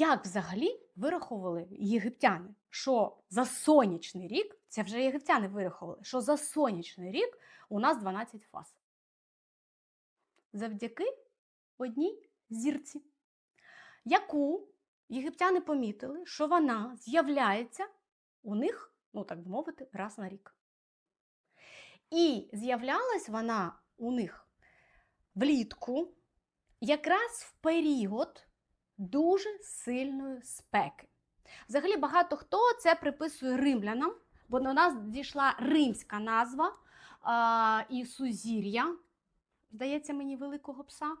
Як взагалі вираховували єгиптяни, що за сонячний рік, це вже єгиптяни вираховували, що за сонячний рік у нас 12 фаз. Завдяки одній зірці, яку єгиптяни помітили, що вона з'являється у них, ну так би мовити, раз на рік. І з'являлась вона у них влітку, якраз в період дуже сильної спеки. Взагалі, багато хто це приписує римлянам, бо до нас дійшла римська назва а, і сузір'я, здається мені, великого пса.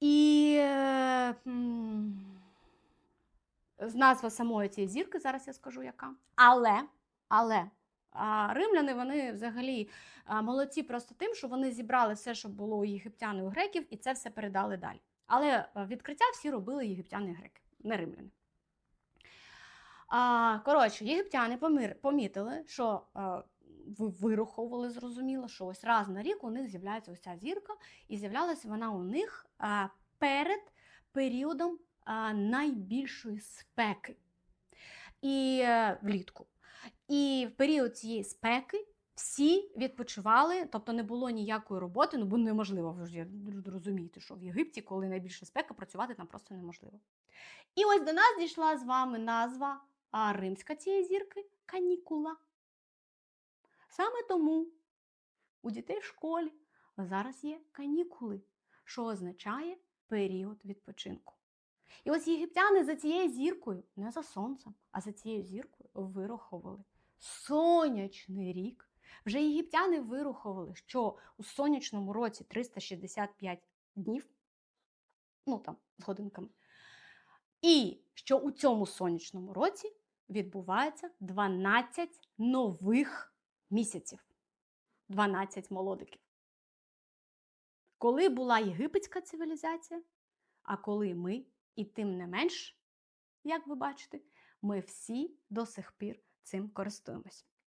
І е, назва самої цієї зірки, зараз я скажу яка. Але, але а, римляни вони взагалі молодці просто тим, що вони зібрали все, що було у єгиптян і у греків, і це все передали далі. Але е, відкриття всі робили єгиптяни і греки, не римляни. А, коротше, єгиптяни помир- помітили, що а, ви- вираховували, зрозуміло, що ось раз на рік у них з'являється ось ця зірка, і з'являлася вона у них а, перед періодом а, найбільшої спеки і е, влітку. І в період цієї спеки всі відпочивали, тобто не було ніякої роботи, ну бо неможливо, ви ж розумієте, що в Єгипті, коли найбільша спека, працювати там просто неможливо. І ось до нас дійшла з вами назва а, римська цієї зірки канікула. Саме тому у дітей в школі зараз є канікули, що означає період відпочинку. І ось єгиптяни за цією зіркою, не за сонцем, а за цією зіркою вираховували сонячний рік. Вже єгиптяни вираховували, що у сонячному році 365 днів, ну там з годинками, і що у цьому сонячному році відбувається 12 нових місяців, 12 молодиків. Коли була єгипетська цивілізація, а коли ми, і тим не менш, як ви бачите, ми всі до сих пір цим користуємось.